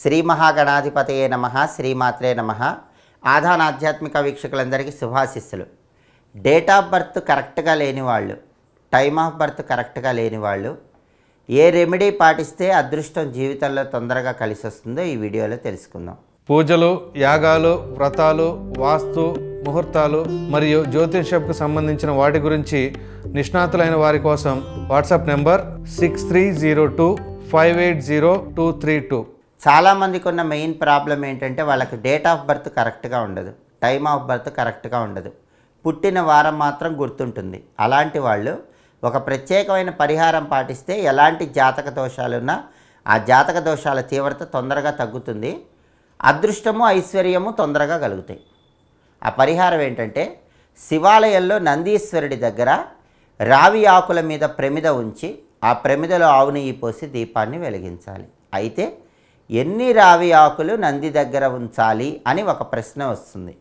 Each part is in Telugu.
శ్రీ మహాగణాధిపతయే నమ శ్రీమాత్రే నమ. ఆధాన్ ఆధ్యాత్మిక వీక్షకులందరికీ శుభాశిస్సులు. డేట్ ఆఫ్ బర్త్ కరెక్ట్గా లేని వాళ్ళు టైమ్ ఆఫ్ బర్త్ కరెక్ట్గా లేని వాళ్ళు ఏ రెమెడీ పాటిస్తే అదృష్టం జీవితంలో తొందరగా కలిసి వస్తుందో ఈ వీడియోలో తెలుసుకుందాం. పూజలు యాగాలు వ్రతాలు వాస్తు ముహూర్తాలు మరియు జ్యోతిషంకు సంబంధించిన వాటి గురించి నిష్ణాతులైన వారి కోసం WhatsApp number six three zero two five eight zero two three two. చాలామందికి ఉన్న మెయిన్ ప్రాబ్లం ఏంటంటే వాళ్ళకి డేట్ ఆఫ్ బర్త్ కరెక్ట్గా ఉండదు టైమ్ ఆఫ్ బర్త్ కరెక్ట్గా ఉండదు. పుట్టిన వారం మాత్రం గుర్తుంటుంది. అలాంటి వాళ్ళు ఒక ప్రత్యేకమైన పరిహారం పాటిస్తే ఎలాంటి జాతక దోషాలున్నా ఆ జాతక దోషాల తీవ్రత తొందరగా తగ్గుతుంది. అదృష్టము ఐశ్వర్యము తొందరగా కలుగుతాయి. ఆ పరిహారం ఏంటంటే శివాలయంలో నందీశ్వరుడి దగ్గర రావి ఆకుల మీద ప్రమిద ఉంచి ఆ ప్రమిదలో ఆవు నెయ్యి పోసి దీపాన్ని వెలిగించాలి. అయితే ఎన్ని రావి ఆకులు నంది దగ్గర ఉంచాలి అని ఒక ప్రశ్న వస్తుంది.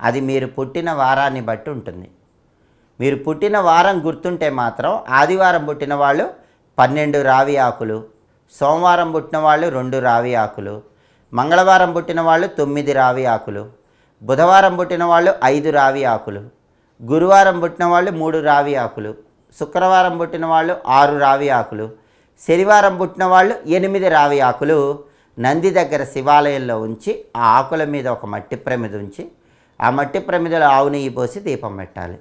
అది మీరు పుట్టిన వారాన్ని బట్టి ఉంటుంది. మీరు పుట్టిన వారం గుర్తుంటే మాత్రం ఆదివారం పుట్టిన వాళ్ళు పన్నెండు రావి ఆకులు సోమవారం పుట్టిన వాళ్ళు రెండు రావి ఆకులు మంగళవారం పుట్టిన వాళ్ళు తొమ్మిది రావి ఆకులు బుధవారం పుట్టిన వాళ్ళు ఐదు రావి ఆకులు గురువారం పుట్టిన వాళ్ళు మూడు రావి ఆకులు శుక్రవారం పుట్టిన వాళ్ళు ఆరు రావి ఆకులు శనివారం పుట్టిన వాళ్ళు ఎనిమిది రావి ఆకులు నంది దగ్గర శివాలయంలో ఉంచి ఆ ఆకుల మీద ఒక మట్టి ప్రమిద ఉంచి ఆ మట్టి ప్రమిదలో ఆవు నెయ్యి పోసి దీపం పెట్టాలి.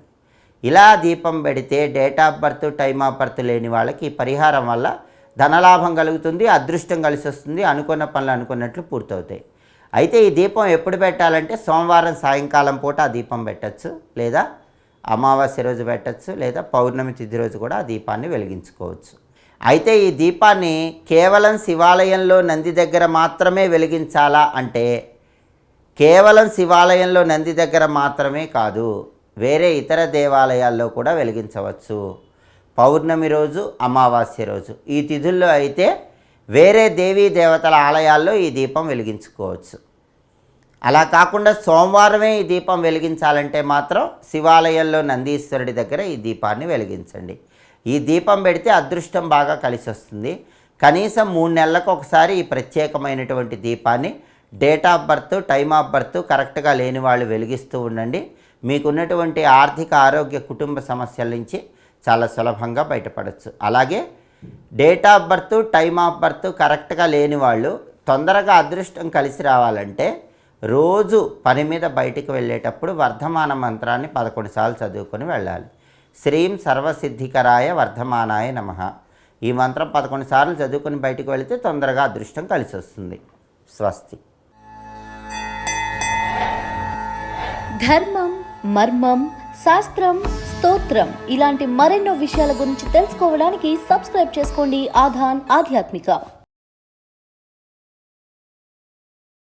ఇలా దీపం పెడితే date of birth time of birth లేని వాళ్ళకి ఈ పరిహారం వల్ల ధనలాభం కలుగుతుంది అదృష్టం కలిసి వస్తుంది అనుకున్న పనులు అనుకున్నట్లు పూర్తవుతాయి. అయితే ఈ దీపం ఎప్పుడు పెట్టాలంటే సోమవారం సాయంకాలం పూట ఆ దీపం పెట్టచ్చు లేదా అమావాస్య రోజు పెట్టచ్చు లేదా పౌర్ణమి తిథి రోజు కూడా ఆ దీపాన్ని వెలిగించుకోవచ్చు. అయితే ఈ దీపాన్ని కేవలం శివాలయంలో నంది దగ్గర మాత్రమే వెలిగించాలా అంటే కేవలం శివాలయంలో నంది దగ్గర మాత్రమే కాదు వేరే ఇతర దేవాలయాల్లో కూడా వెలిగించవచ్చు. పౌర్ణమి రోజు అమావాస్య రోజు. ఈ తిథుల్లో అయితే వేరే దేవీ దేవతల ఆలయాల్లో ఈ దీపం వెలిగించుకోవచ్చు. అలా కాకుండా సోమవారమే ఈ దీపం వెలిగించాలంటే మాత్రం శివాలయంలో నందీశ్వరుడి దగ్గర ఈ దీపాన్ని వెలిగించండి. ఈ దీపం పెడితే అదృష్టం బాగా కలిసి వస్తుంది కనీసం మూడు నెలలకు ఒకసారి ఈ ప్రత్యేకమైనటువంటి దీపాన్ని date of birth time of birth కరెక్ట్గా లేని వాళ్ళు వెలిగిస్తూ ఉండండి. మీకున్నటువంటి ఆర్థిక ఆరోగ్య కుటుంబ సమస్యల నుంచి చాలా సులభంగా బయటపడవచ్చు అలాగే date of birth time of birth కరెక్ట్గా లేని వాళ్ళు తొందరగా అదృష్టం కలిసి రావాలంటే రోజు పని మీద బయటికి వెళ్ళేటప్పుడు వర్ధమాన మంత్రాన్ని పదకొండు సార్లు చదువుకొని వెళ్ళాలి. శ్రీం సర్వసిద్ధికరాయ వర్ధమానాయ నమ. ఈ మంత్రం పదకొండు సార్లు చదువుకుని బయటకు వెళితే తొందరగా అదృష్టం కలిసి వస్తుంది. స్వస్తి. ధర్మం మర్మం శాస్త్రం స్తోత్రం ఇలాంటి మరెన్నో విషయాల గురించి తెలుసుకోవడానికి సబ్స్క్రైబ్ చేసుకోండి ఆధాన్ ఆధ్యాత్మిక.